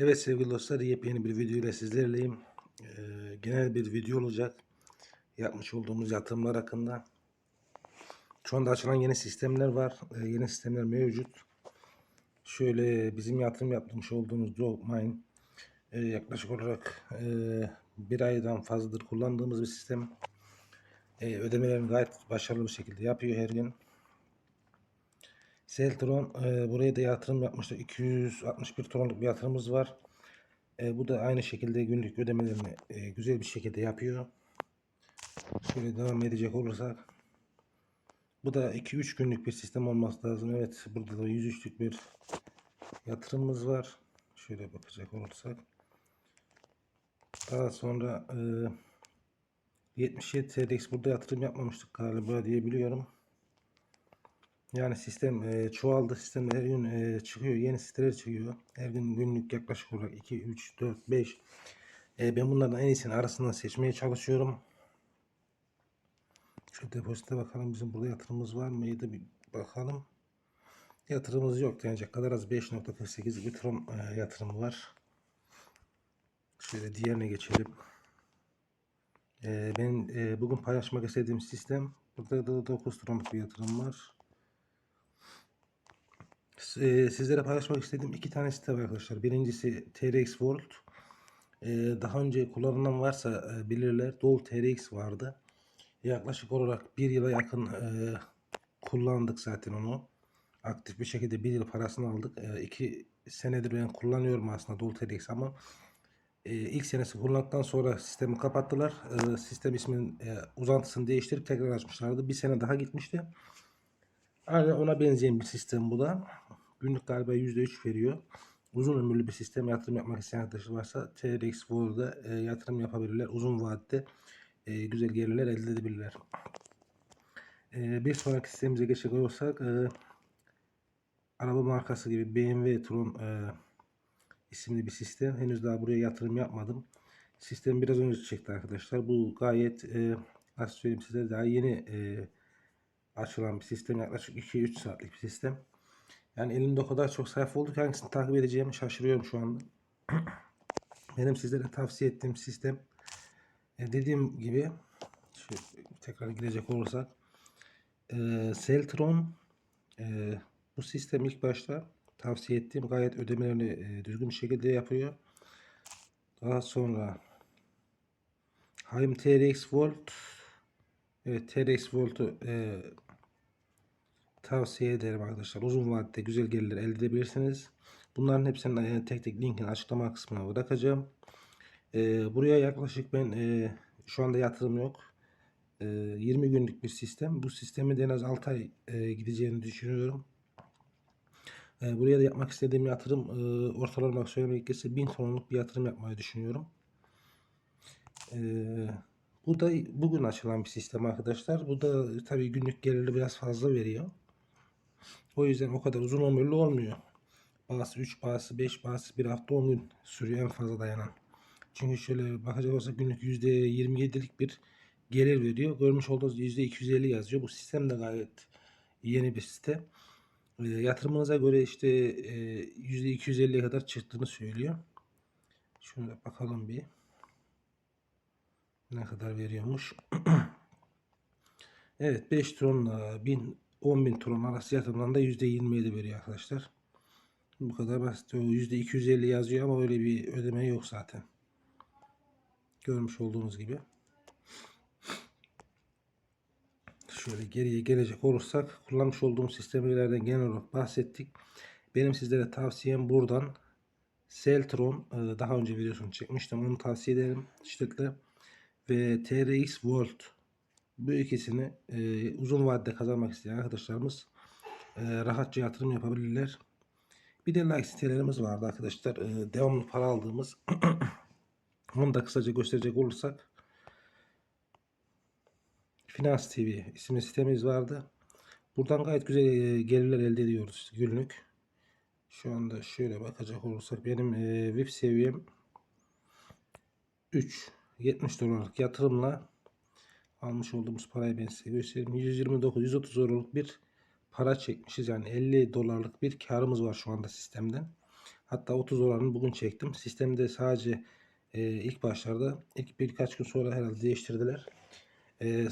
Evet sevgili dostlar yepyeni bir video ile sizlerleyim. Ee, genel bir video olacak. Yapmış olduğumuz yatırımlar hakkında. Şu anda açılan yeni sistemler var. Ee, yeni sistemler mevcut. Şöyle bizim yatırım yapmış olduğumuz Dogmine e, yaklaşık olarak e, bir aydan fazladır kullandığımız bir sistem. E, ödemelerini gayet başarılı bir şekilde yapıyor her gün. Seltron e, buraya da yatırım yapmıştık. 261 tonluk bir yatırımımız var. E, bu da aynı şekilde günlük ödemelerini e, güzel bir şekilde yapıyor. Şöyle devam edecek olursak. Bu da 2-3 günlük bir sistem olması lazım. Evet burada da 103'lük bir yatırımımız var. Şöyle bakacak olursak. Daha sonra e, 77 TLX burada yatırım yapmamıştık galiba diye biliyorum. Yani sistem e, çoğaldı. Sistem her gün e, çıkıyor. Yeni siteler çıkıyor. Her gün günlük yaklaşık olarak 2, 3, 4, 5. E, ben bunlardan en iyisini arasından seçmeye çalışıyorum. Şu depozite bakalım. Bizim burada yatırımımız var mıydı? Bir bakalım. Yatırımımız yok denecek kadar az 5.48 Bitron e, yatırımı var. Şöyle diğerine geçelim. E, ben e, bugün paylaşmak istediğim sistem burada da 9 tronluk bir yatırım var. Eee, sizlere paylaşmak istediğim iki tane site var arkadaşlar. Birincisi TRX World. Eee, daha önce kullanılan varsa e, bilirler. Dol TRX vardı. Yaklaşık olarak bir yıla yakın e, kullandık zaten onu. Aktif bir şekilde bir yıl parasını aldık. E, iki senedir ben kullanıyorum aslında Dol TRX ama e, ilk senesi kullandıktan sonra sistemi kapattılar. E, sistem isminin e, uzantısını değiştirip tekrar açmışlardı. Bir sene daha gitmişti. Aynen ona benzeyen bir sistem bu da. Günlük galiba %3 veriyor. Uzun ömürlü bir sistem yatırım yapmak isteyen arkadaşlar varsa TRX World'da e, yatırım yapabilirler. Uzun vadede e, güzel gelirler elde edebilirler. E, bir sonraki sistemimize geçecek olursak e, araba markası gibi BMW Tron e, isimli bir sistem. Henüz daha buraya yatırım yapmadım. Sistem biraz önce çekti arkadaşlar. Bu gayet e, nasıl söyleyeyim size daha yeni e, açılan bir sistem. Yaklaşık 2-3 saatlik bir sistem. Yani elimde o kadar çok sayfa oldu ki hangisini takip edeceğimi şaşırıyorum şu anda. Benim sizlere tavsiye ettiğim sistem e, dediğim gibi tekrar girecek olursak e, Seltron e, bu sistem ilk başta tavsiye ettiğim gayet ödemelerini e, düzgün bir şekilde yapıyor. Daha sonra Haim TRX Volt Evet TRX Volt'u e, tavsiye ederim arkadaşlar. Uzun vadede güzel gelirler elde edebilirsiniz. Bunların hepsinin e, tek tek linkini açıklama kısmına bırakacağım. E, buraya yaklaşık ben e, şu anda yatırım yok. E, 20 günlük bir sistem. Bu sistemi de en az 6 ay gideceğini düşünüyorum. Buraya da yapmak istediğim yatırım ortalama söylemek gerekirse 1000 tonluk bir yatırım yapmayı düşünüyorum. Bu da bugün açılan bir sistem arkadaşlar. Bu da tabii günlük geliri biraz fazla veriyor. O yüzden o kadar uzun ömürlü olmuyor. Bazısı 3, bazısı 5, bazısı 1 hafta 10 gün sürüyor en fazla dayanan. Çünkü şöyle bakacak olsak günlük %27'lik bir gelir veriyor. Görmüş olduğunuz %250 yazıyor. Bu sistem de gayet yeni bir sistem. E, yatırımınıza göre işte e, %250'ye kadar çıktığını söylüyor. Şuna bakalım bir ne kadar veriyormuş. evet 5 tronla 1000 10.000 tron arası yatırımdan %27 veriyor arkadaşlar. Bu kadar basit. O %250 yazıyor ama öyle bir ödeme yok zaten. Görmüş olduğunuz gibi. Şöyle geriye gelecek olursak kullanmış olduğum sistemlerden genel olarak bahsettik. Benim sizlere tavsiyem buradan Seltron daha önce videosunu çekmiştim. Onu tavsiye ederim şiddetle ve TRX World bu ikisini e, uzun vadede kazanmak isteyen arkadaşlarımız e, rahatça yatırım yapabilirler. Bir de like sitelerimiz vardı arkadaşlar. E, devamlı para aldığımız onu da kısaca gösterecek olursak Finans TV isimli sitemiz vardı. Buradan gayet güzel e, gelirler elde ediyoruz günlük. Şu anda şöyle bakacak olursak benim e, VIP seviyem 3 70 dolarlık yatırımla almış olduğumuz parayı ben size göstereyim. 129 130 dolarlık bir para çekmişiz. Yani 50 dolarlık bir karımız var şu anda sistemden. Hatta 30 dolarını bugün çektim. Sistemde sadece e, ilk başlarda ilk birkaç gün sonra herhalde değiştirdiler. E, e,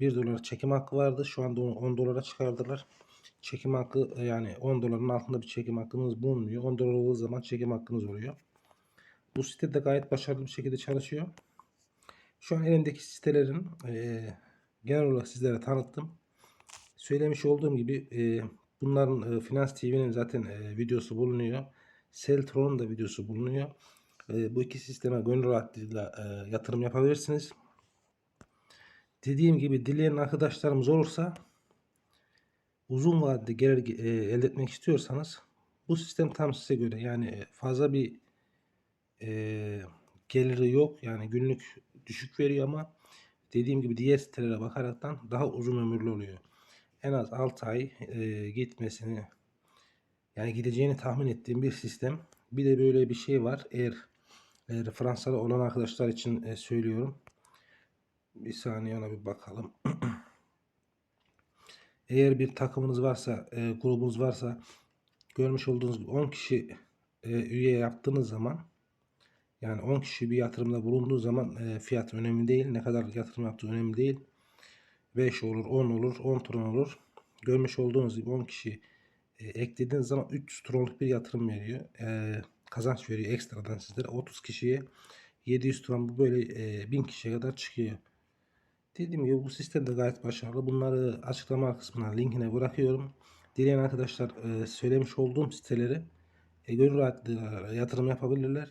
1 dolar çekim hakkı vardı. Şu anda onu 10 dolara çıkardılar. Çekim hakkı e, yani 10 doların altında bir çekim hakkınız bulunmuyor. 10 dolar olduğu zaman çekim hakkınız oluyor. Bu site de gayet başarılı bir şekilde çalışıyor. Şu an elimdeki sitelerin e, genel olarak sizlere tanıttım. Söylemiş olduğum gibi e, bunların e, Finans TV'nin zaten e, videosu bulunuyor. Seltron'un da videosu bulunuyor. E, bu iki sisteme gönül rahatlığıyla e, yatırım yapabilirsiniz. Dediğim gibi dileyen arkadaşlarımız olursa uzun vadede gelir e, elde etmek istiyorsanız bu sistem tam size göre. Yani e, fazla bir e, geliri yok. Yani günlük düşük veriyor ama dediğim gibi diğer sitelere bakaraktan daha uzun ömürlü oluyor. En az 6 ay e, gitmesini yani gideceğini tahmin ettiğim bir sistem. Bir de böyle bir şey var. Eğer, eğer Fransa'da olan arkadaşlar için e, söylüyorum. Bir saniye ona bir bakalım. Eğer bir takımınız varsa, e, grubunuz varsa görmüş olduğunuz gibi 10 kişi e, üye yaptığınız zaman yani 10 kişi bir yatırımda bulunduğu zaman e, fiyat önemli değil. Ne kadar yatırım yaptığı önemli değil. 5 olur, 10 olur, 10 tron olur. Görmüş olduğunuz gibi 10 kişi e, eklediğiniz zaman 300 tronluk bir yatırım veriyor. E, kazanç veriyor ekstradan sizlere. 30 kişiye 700 tron bu böyle e, 1000 kişiye kadar çıkıyor. Dediğim gibi bu sistem de gayet başarılı. Bunları açıklama kısmına linkine bırakıyorum. Dileyen arkadaşlar e, söylemiş olduğum siteleri e, gönül rahatlığıyla yatırım yapabilirler.